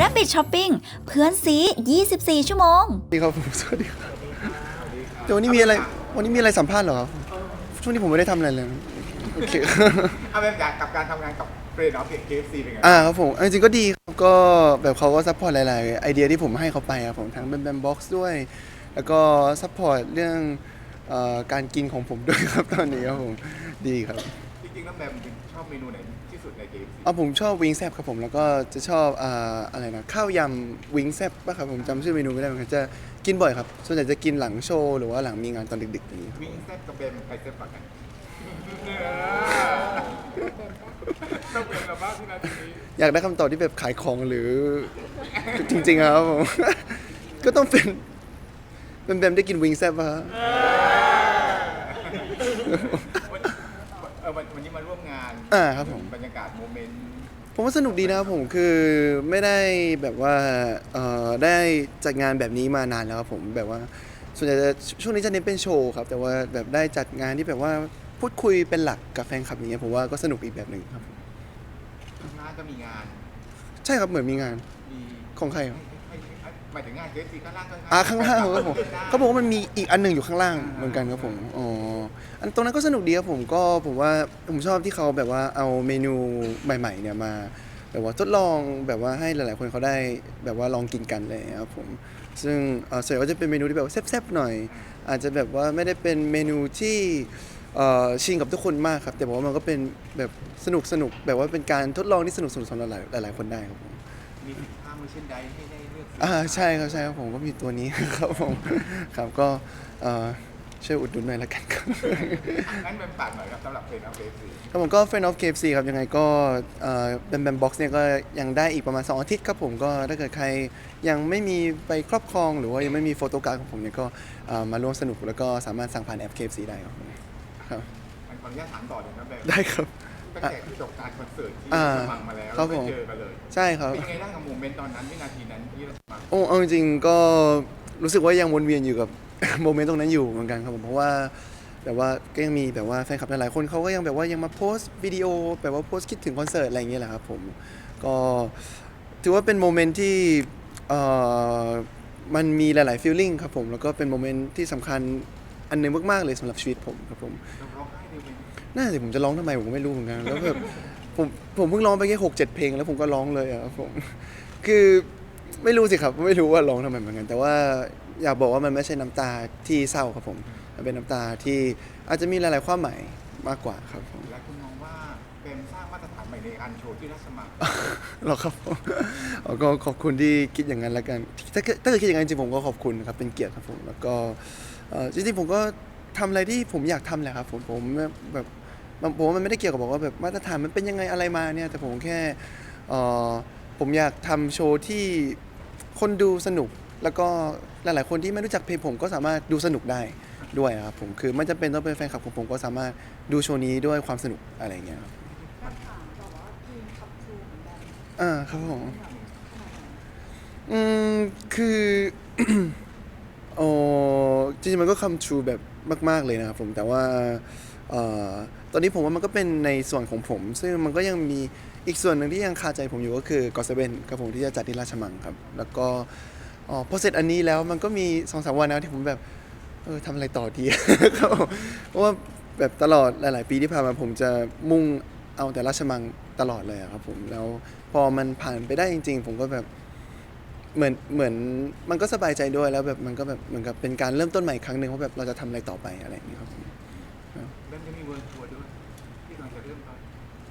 Rabbit Shopping เพื่อนซี 24 ชั่วโมงสวัสดีครับผมสวัสดีครับเดี๋ยววันนี้มีอะไรวันนี้มีอะไรสัมภาษณ์เหรอครับช่วงนี้ผมไม่ได้ทำอะไรเลยโอเค เอาแบบอยากกับการทำงานกับเฟรนด์ออฟเคฟซีเป็นไงอ่าครับผมเอาจริงๆก็ดีครับก็แบบเขาก็ซัพพอร์ตหลาย ๆ ไอเดียที่ผมให้เขาไปครับผมทั้งแบมแบมบ็อกซ์ด้วย แล้วก็ซัพพอร์ตเรื่องเอ่อการกินของผมด้วยครับตอนนี้ครับผมดีครับ จริงๆแล้วแบมชอบเมนูไหนที่สุดในเคฟซีเอาผมชอบวิงแซบครับผมแล้วก็จะชอบอ่าอะไรนะข้าวยำวิงแซบป่ะครับผมจำชื่อเมนูไม่ได้เหมือนกันจะกินบ่อยครับส่วนใหญ่จะกินหลังโชว์หรือว่าหลังมีงานตอนดึกๆอย่างนี้ครับวิ่งแซ่บกับแบมใครแซ่บกว่ากันต้องเป็นแบบว่าที่นาทีนี้อยากได้คำตอบที่แบบขายของหรือ จริงๆครับผม ก็ต้องเป็นเป็นแบมได้กินวิงแซบป่ะฮะ เออวันวันนี้ มาร่วมงานอ่าครับผม บรรยากาศโมเมนต์ผมว่าสนุกดีนะครับผมคือไม่ได้แบบว่าเอ่อได้จัดงานแบบนี้มานานแล้วครับผมแบบว่าส่วนใหญ่จะช่วงนี้จะเน้นเป็นโชว์ครับ แต่ว่าแบบได้จัดงานที่แบบว่าพูดคุยเป็นหลักกับแฟนคลับอย่างเงี้ยผมว่าก็สนุกอีกแบบหนึ่งครับ ข้างหน้าก็มีงานใช่ครับเหมือนมีงานมีของใครครับให้ให้ให้หมายถึงงานเคฟซีข้างล่างก็อ่าข้างล่างครับผมเขาบอกว่ามันมีอีกอันหนึ่งอยู่ข้างล่างเหมือนกันครับผมอ๋ออันตรงนั้นก็สนุกดีครับผมก็ผมว่าผมชอบที่เขาแบบว่าเอาเมนูใหม่ๆเนี่ยมาแบบว่าทดลองแบบว่าให้หลายๆคนเขาได้แบบว่าลองกินกันเลยครับผม ซึ่งเอ่อส่วนใหญ่ก็จะเป็นเมนูที่แบบว่าแซ่บๆหน่อย อาจจะแบบว่าไม่ได้เป็นเมนูที่เอ่อชิงกับทุกคนมากครับ แต่บอกว่ามันก็เป็นแบบสนุกสนุกๆแบบว่าเป็นการทดลองที่สนุกสนุกสำหรับหลายหลายๆคนได้ครับผม มีสินค้ามือเช่นใดให้ได้เลื อกซื้อ่าใช่ครับใช่ครับผมก็มีตัวนี้ ครับผมครับก็เอ่อช่วยอุดหนุนหน่อยละกันครับ งั้นแบมฝากหน่อยครับสำหรับเฟรนด์ออฟเคฟซีครับผมก็ Friend of KFC ครับยังไงก็แบมแบมบ็อกซ์เนี่ยก็ยังได้อีกประมาณ 2 อาทิตย์ครับผมก็ถ้าเกิดใครยังไม่มีไปครอบครอง หรือว่ายังไม่มีโฟโต้การ์ดของผมเนี่ยก็เอ่อมาร่วมสนุกแล้วก็สามารถสั่งผ่านแอป KFC ได้ครับผมครับมันขออนุญาตถามต่อเลยนะแบมได้ครับ ตั้งแต่ที่จบการคอนเสิร์ตที่อ่าฟังมาแล้วครับไม่ผมเจอกันเลยใช่ครับ เป็นยังไงบ้างกับโมเมนต์ตอนนั้นวินาทีนั้นที่เราฟัง โอ้เอาจริงๆก็รู้สึกว่ายังวนเวียนอยู่กับ โมเมนต์ตรงนั้นอยู่เหมือนกันครับผมเพราะว่าแบบว่าก็ยังมีแบบว่าแฟนคลับหลายๆคนเขาก็ยังแบบว่ายังมาโพสต์วิดีโอแบบว่าโพสต์คิดถึงคอนเสิร์ตอะไรอย่างเงี้ยแหละครับผมก็ถือว่าเป็นโมเมนต์ที่เอ่อมันมีหลายๆฟีลลิ่งครับผมแล้วก็เป็นโมเมนต์ที่สำคัญอันหนึงมากๆเลยสำหรับชีวิตผมครับผม น่าจะผมจะร้องทำไมผมก็ไม่รู้เหมือนกันแล้วแบบผมผมเพิ่งร้องไปแค่หกเจ็ดเพลงแล้วผมก็ร้องเลยอะครับผม คือ ไม่รู้สิครับ ไม่รู้ว่าร้องทำไมเหมือนกัน แต่ว่าอยากบอกว่ามันไม่ใช่น้ำตาที่เศร้าครับผม มันเป็นน้ำตาที่อาจจะมีหลาย ๆ ความหมายมากกว่าครับผมหลายคนมองว่าเป็นสร้างมาตรฐานใหม่ในการโชว์ที่ราชมังหรอครับผมเอาก็ขอบคุณที่คิดอย่างนั้นแล้วกัน ถ้าเกิดถ้าเกิดคิดอย่างนั้นจริงๆผมก็ขอบคุณครับ เป็นเกียรติครับผม แล้วก็เอ่อจริงๆผมก็ทำอะไรที่ผมอยากทำแหละครับผมผมแบบมันผมว่ามันไม่ได้เกี่ยวกับบอกว่าแบบมาตรฐานมันเป็นยังไงอะไรมาเนี่ย แต่ผมแค่เอ่อ ผมอยากทำโชว์ที่คนดูสนุก แล้วก็หลายๆคนที่ไม่รู้จักเพลงผมก็สามารถดูสนุกได้ด้วยครับผมคือไม่จำเป็นต้องเป็นแฟนคลับของผมก็สามารถดูโชว์นี้ด้วยความสนุกอะไรอย่างเงี้ยครับอ่าครับผม อืมคือ โอ้จริงๆมันก็คำ true แบบมาก ๆ เลยนะครับผมแต่ว่าเอ่อ ตอนนี้ผมว่ามันก็เป็นในส่วนของผม ซึ่งมันก็ยังมีอีกส่วนหนึ่งที่ยังคาใจผมอยู่ก็คือกอสเวนครับผมที่จะจัดที่ราชมังครับ แล้วก็อ๋อพอเสร็จอันนี้แล้วมันก็มีสองสามวันนะที่ผมแบบเออทำอะไรต่อดีครับเพราะว่าแบบตลอดหลาย ๆ ปีที่ผ่านมาผมจะมุ่งเอาแต่ราชมังตลอดเลยครับผมแล้วพอมันผ่านไปได้จริง ๆ ผมก็แบบเหมือนเหมือนมันก็สบายใจด้วยแล้วแบบมันก็แบบเหมือนกับเป็นการเริ่มต้นใหม่อีกครั้งหนึ่งว่าแบบเราจะทำอะไรต่อไปอะไรอย่างนี้ครับผม เริ่มจะมีเวิร์ทัวร์ด้วยที่กำลังจะเริ่มตอน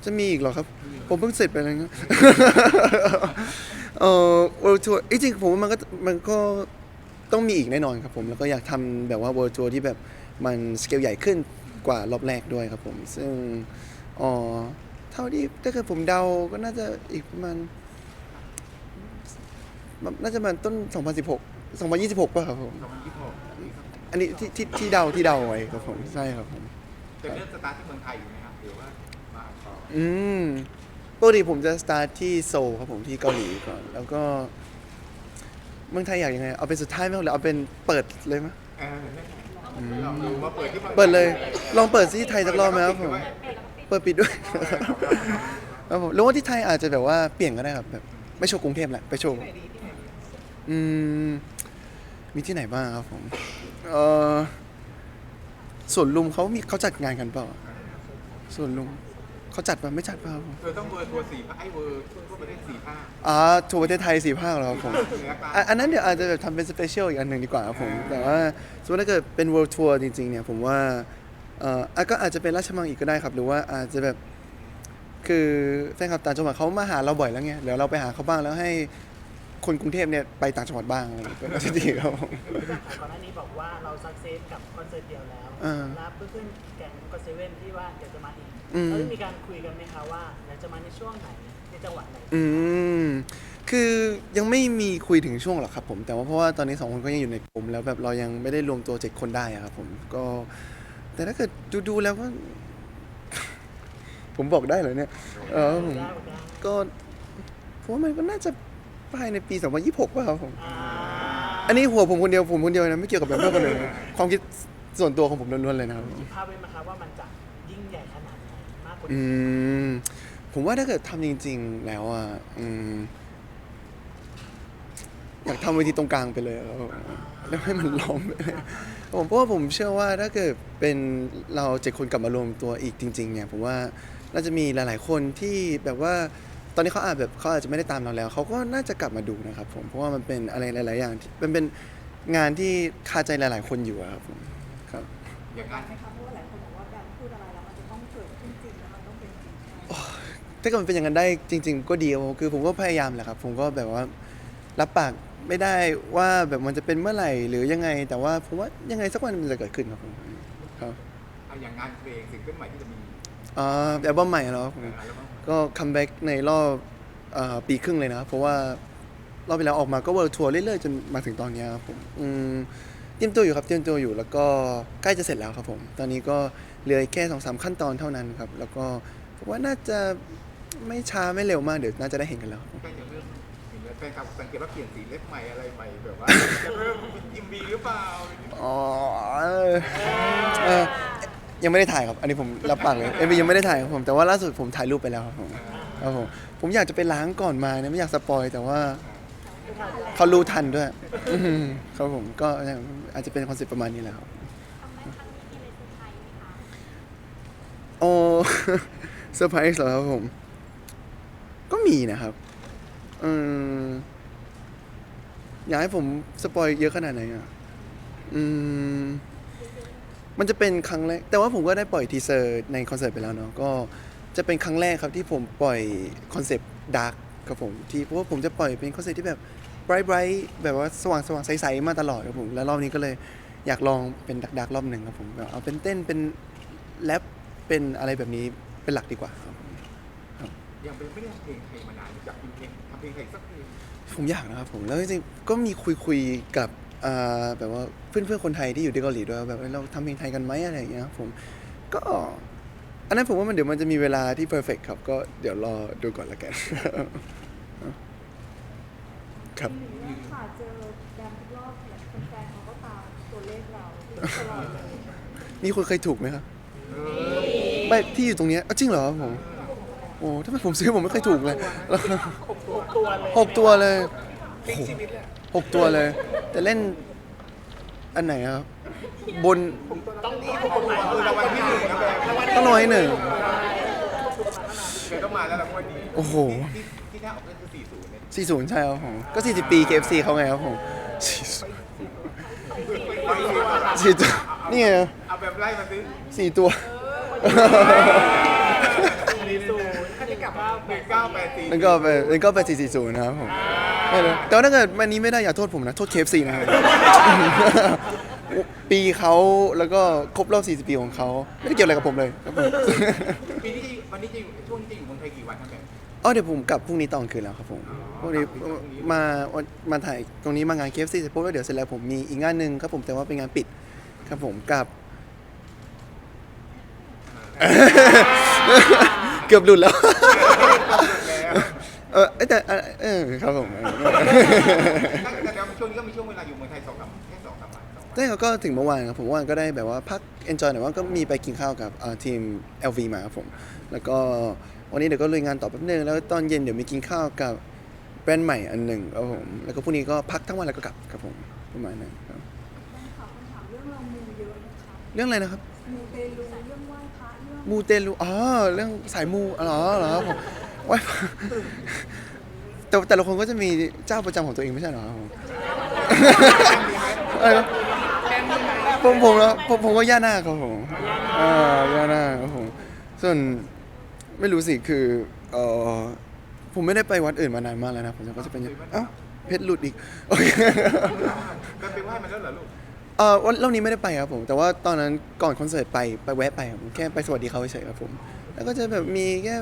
จะมีอีกเหรอครับ ผมเพิ่งเสร็จไปเลยนะ เอ่อ world tour จริงๆผมว่ามันก็มันก็ต้องมีอีกแน่นอนครับผม แล้วก็อยากทำแบบว่า world tour ที่แบบมันสเกลใหญ่ขึ้นกว่ารอบแรกด้วยครับผม ซึ่งอ๋อเท่าที่ถ้าเกิดผมเดาก็น่าจะอีกประมาณ น่าจะประมาณต้น 2016 2026 ป่ะครับผมสองพันยี่สิบหกอันนี้ที่ที่ที่เดาที่เดาไว้ครับผม ใช่ครับผม จะเริ่มสตาร์ทที่เมืองไทยอยู่ไหมครับหรือว่ามาต่ ออืมปกติผมจะสตาร์ทที่โซลครับผมที่เกาหลีก่อน แล้วก็เมืองไทยอยากยังไง เอาเป็นสุดท้ายไหมหรือเอาเป็นเปิดเลยไหมเออลองดูมาเปิดที่มืองไทเปิดเลย ลองเปิดที่ไทยสักรอบไหมครับผมเเปิดปิดด้วยครับผมหรือว่าที่ไทยอาจจะแบบว่าเปลี่ยนก็ได้ครับแบบไม่โชว์กรุงเทพแหละไปโชว์อืมมีที่ไหนบ้างครับผมเออสวนลุมเขามีเขาจัดงานกันเปล่าสวนลุม เขาจัดป่ะไม่จัดป่ะครับผมเธอต้องเวอร์ทัวร์สี่ภาคไอ้เวอร์ทั่วประเทศสี่ภาคอ่าทัวร์ประเทศไทยสี่ภาคเหรอครับผมเหนือกลางอะอันนั้นเดี๋ยวอาจจะแบบทำเป็นสเปเชียลอีกอันหนึ่งดีกว่าครับผม แต่ว่าสมมติถ้าเกิดเป็น world tour จริงๆเนี่ยผมว่าเอ่ออะก็อาจจะเป็นราชมังอีกก็ได้ครับ หรือว่าอาจจะแบบคือแฟนคลับต่างจังหวัดเขามาหาเราบ่อยแล้วไงเดี๋ยวเราไปหาเขาบ้างแล้วให้ คนกรุงเทพเนี่ยไปต่างจังหวัดบ้างอะไรอย่างเงี้ยก็จะดีครับผม ก่อนหน้านี้บอกว่าเราซักเซสกับคอนเสิร์ตเดียวแล้วอ่าแล้วเพื่อนๆแก๊งก็เซเว่นที่ว่าอยากจะมาอีกอืม เราได้มีการคุยกันไหมคะว่าอยากจะมาในช่วงไหนในจังหวัดไหนอืม คือยังไม่มีคุยถึงช่วงหรอกครับผม แต่ว่าเพราะว่าตอนนี้สองคนก็ยังอยู่ในกลุ่มแล้วแบบเรายังไม่ได้รวมตัวเจ็ดคนได้อะครับผมก็ แต่ถ้าเกิดดูดูๆแล้วก็ ผมบอกได้เหรอเนี่ย เออผมได้ได้ก็ผมว่ามันก็น่าจะ ภายในปี 2026ป่ะครับผมอ่าอันนี้หัวผมคนเดียวผมคนเดียวนะไม่เกี่ยวกับแบบเพื่อนคนอื่นนะความคิดส่วนตัวของผมล้วนๆเลยนะครับ คิดภาพไว้ไหมคะว่ามันจะยิ่งใหญ่ขนาดไหนมากกว่าอืนี้ม ผมว่าถ้าเกิดทำจริง ๆ แล้วอะอืมอยากทำเวทีตรงกลางไปเลยแล้วแล้วให้มันล้อมไปเลยผมเพราะว่าผมเชื่อว่าถ้าเกิดเป็นเราเจ็ดคนกลับมารวมตัวอีกจริง ๆ เนี่ย ผมว่าน่าจะมีหลาย ๆ คนที่แบบว่า ตอนนี้เขาอาจแบบเขาอาจจะไม่ได้ตามเราแล้ว เขาก็น่าจะกลับมาดูนะครับผม เพราะว่ามันเป็นอะไรหลาย ๆ อย่างที่มันเป็นงานที่คาใจหลาย ๆ คนอยู่อะครับผม ครับ อย่างนั้นไหมคะเพราะว่าหลายคนบอกว่าแบบพูดอะไรแล้วมันจะต้องเกิดขึ้นจริงแล้วมันต้องเป็นจริงใช่ไหมถ้าเกิดมันเป็นอย่างนั้นได้จริง ๆ ก็ดีครับผมคือผมก็พยายามแหละครับ ผมก็แบบว่ารับปากไม่ได้ว่าแบบมันจะเป็นเมื่อไหร่หรือยังไง แต่ว่าผมว่ายังไงสักวันมันจะเกิดขึ้นครับผม ครับ เอาอย่างงานเพลงสิ่งขึ้นใหม่ที่จะมี อ๋ออัลบั้มใหม่แล้วครับผมอัลบั้มก็คัมแบ็กในรอบเอ่อปีครึ่งเลยนะครับเพราะว่ารอบไปแล้วออกมาก็เวิร์ทัวร์เรื่อยๆ จนมาถึงตอนเนี้ยครับผมอืมเตรียมตัวอยู่ครับเตรียมตัวอยู่แล้วก็ใกล้จะเสร็จแล้วครับผม ตอนนี้ก็เหลือแค่สองสามขั้นตอนเท่านั้นครับ แล้วก็ผมว่าน่าจะไม่ช้าไม่เร็วมากเดี๋ยวน่าจะได้เห็นกันแล้วครับใกล้จะเริ่มเห็นแล้วแฟนคลับสังเกตว่าเปลี่ยนสีเล็บใหม่อะไรใหม่แบบว่าจะเริ่มยิมบีหรือเปล่า อ๋อเออเออ ยังไม่ได้ถ่ายครับ อันนี้ผมรับปากเลยเอ็มยังไม่ได้ถ่ายครับผมแต่ว่าล่าสุดผมถ่ายรูปไปแล้วครับผมครับผมผมอยากจะไปล้างก่อนมาเนี่ยไม่อยากสปอยแต่ว่าเขารู้ทันด้วยอืมครับผมก็อาจจะเป็นคอนเซ็ปต์ประมาณนี้แหละครับ โอ้ เซอร์ไพรส์เหรอครับผม ก็มีนะครับอืมอยากให้ผมสปอยเยอะขนาดไหนอะ อืม มันจะเป็นครั้งแรก แต่ว่าผมก็ได้ปล่อยทีเซอร์ในคอนเสิร์ตไปแล้วเนาะ ก็จะเป็นครั้งแรกครับที่ผมปล่อยคอนเซปต์ดาร์กครับผม ที่เพราะว่าผมจะปล่อยเป็นคอนเซปต์ที่แบบไบรท์ไบรท์แบบว่าสว่างสว่างใสๆมาตลอดครับผม แล้วรอบนี้ก็เลยอยากลองเป็นดักดักรอบหนึ่งครับผมแบบเอาเป็นเต้นเป็นแรปเป็นอะไรแบบนี้เป็นหลักดีกว่าครับผมยังเป็นไม่ได้ทำเพลงไทยมานานอยากทำเพลงทำเพลงไทยสักเพลงผมอยากนะครับผมแล้วจริงๆก็มีคุยคุยๆกับอ่า แบบว่าเพื่อนๆคนไทยที่อยู่ที่เกาหลีด้วยว่าแบบเอ้ยเราทำเพลงไทยกันไหมอะไรอย่างเงี้ยครับผมก็อันนั้นผมว่ามันเดี๋ยวมันจะมีเวลาที่เพอร์เฟกครับ ก็เดี๋ยวรอดูก่อนละกัน ครับหนึ่งเรื่องค่ะเจอแดมทุกรอบเนี่ยแฟนๆเขาก็ตามตัวเลขเราตลอดเลยมีคนเคยถูกไหมครับไม่ที่อยู่ตรงเนี้ยอ้าวจริงเหรอครับผมโอ้ถ้าเป็นผมซื้อผมไม่เคยถูกเลยตัวเลยหกตัวเลยโอ้โห หกตัวเลย แต่เล่นอันไหนอะครับ บนต้องมีกฎหมายเออรางวัลที่หนึ่งนะแบบรางวัลต้องน้อยหนึ่งเดี๋ยวต้องมาแล้วรางวัลนี้โอ้โหที่ที่น่าออกเล่นคือสี่ศูนย์เนี่ย40ใช่ครับผมก็40ปี KFC เขาไงครับผมสี่ตัวนี่ไงเอาแบบไล่มาสิสี่ตัวสี่ศูนย์ขั้นที่กลับว่าหนึ่งเก้าแปดสี่แล้วก็ไปแล้วก็ไป440นะครับผม ไม่เลยแต่ว่าถ้าเกิดวันนี้ไม่ได้อย่าโทษผมนะ โทษ KFC นะครับ ปีเขาแล้วก็ครบรอบ 40 ปีของเขาไม่ได้เกี่ยวอะไรกับผมเลยครับผมปีนี้จะอยู่วันนี้จะอยู่ช่วงนี้จะอยู่เมืองไทยกี่วันครับแบบอ๋อเดี๋ยวผมกลับพรุ่งนี้ตอนคืนแล้วครับผมพรุ่งนี้มามาถ่ายตรงนี้มางาน KFC เสร็จปุ๊บแล้วเดี๋ยวเสร็จแล้วผมมีอีกงานหนึ่งครับผมแต่ว่าเป็นงานปิดครับผมกับ เกือบหลุดแล้ว เออแต่เออเออครับผม แต่เดี๋ยวช่วงนี้ก็มีช่วงเวลาอยู่เมืองไทยสองสามแค่สองสามวันสองวันใช่เขาก็ถึงเมื่อวานครับผมเมื่อวานก็ได้แบบว่าพัก enjoy หน่อยว่าก็มีไปกินข้าวกับเอ่อทีม LV มาครับผม แล้วก็วันนี้เดี๋ยวก็ลุยงานต่อแป๊บนึงแล้วตอนเย็นเดี๋ยวมีกินข้าวกับแบรนด์ใหม่อันหนึ่งครับผมแล้วก็พรุ่งนี้ก็พักทั้งวันแล้วก็กลับครับผมประมาณนั้นครับแฟนคลับคำถามเรื่องเรามูเยอะนะคะเรื่องอะไรนะครับ มูเตลูเรื่องไหว้พระเรื่องมูเตลูอ๋อเรื่องสายมูอ๋อเหรอครับผมไห ว้พระแต่แต่ละคนก็จะมีเจ้าประจำของตัวเองไม่ใช่เหรอครับผมอะไรนะผมผมแล้วผมผมก็ย่าหน้าครับผมอ่าย่าหน้าครับผมส่วนไม่รู้สิคือเออผมไม่ได้ไปวัดอื่นมานานมากแล้วนะผมก็จะเป็นอย่างเอ้าเพชรหลุดอีกโอเคก็ไปไหว้มันแล้วเหรอลูกเออวันรอบนี้ไม่ได้ไปครับผม แต่ว่าตอนนั้นก่อนคอนเสิร์ตไปไปแวะไปครับผมแค่ไปสวัสดีเขาเฉยๆครับผม แล้วก็จะแบบมีแค่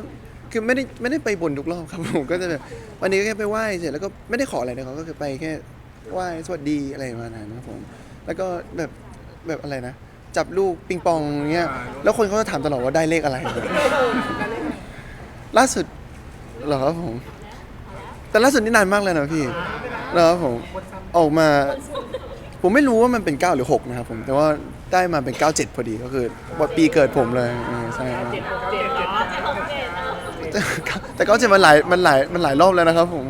คือไม่ได้ไม่ได้ไปบนทุกรอบครับผมก็จะแบบวันนี้ก็แค่ไปไหว้เฉยแล้วก็ไม่ได้ขออะไรเลยเขาก็คือไปแค่ไหว้สวัสดีอะไรประมาณนั้นครับผม แล้วก็แบบแบบอะไรนะ จับลูกปิงปองเงี้ยแล้วคนเขาจะถามตลอดว่าได้เลขอะไร ล่าสุดเหรอครับผม แต่ล่าสุดนี่นานมากเลยนะพี่เหรอครับผมออกมา ผมไม่รู้ว่ามันเป็น 9 หรือ 6 นะครับผมแต่ว่าได้มาเป็น 97 พอดีก็คือวันปีเกิดผมเลยเออใช่ครับ เจ็ดหกเจ็ดเนาะ แต่แต่ก็จะมันหลายมันหลายมันหลายรอบแล้วนะครับผม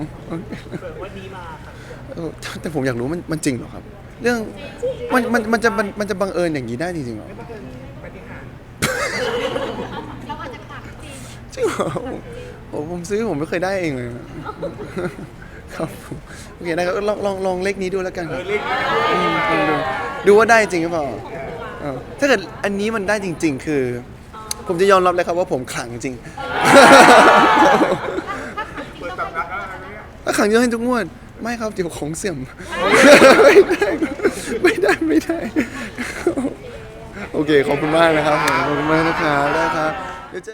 เปิดว่าดีมาค่ะเออแต่ผมอยากรู้มันมันจริงเหรอครับ เรื่องมันมันมันจะมันมันจะบังเอิญอย่างนี้ได้จริงๆเหรอปฏิหารย์จริงเหรอผมผมซื้อผมไม่เคยได้เองเลยนะครับผมโอเคนะครับลองลองลองเลขนี้ดูแล้วกันครับอืมลองดูดูว่าได้จริงหรือเปล่าเออถ้าเกิดอันนี้มันได้จริง ๆ คือ ผมจะยอมรับเลยครับว่าผมขลังจริง เปิดตำนานอะไรเนี่ยถ้าขังเยอะให้ทุกงวด ไม่ครับเดี๋ยวของเสื่อม ไม่ได้ ไม่ได้ ไม่ได้ โอเค ขอบคุณมากนะครับผมขอบคุณมากนะครับได้ครับ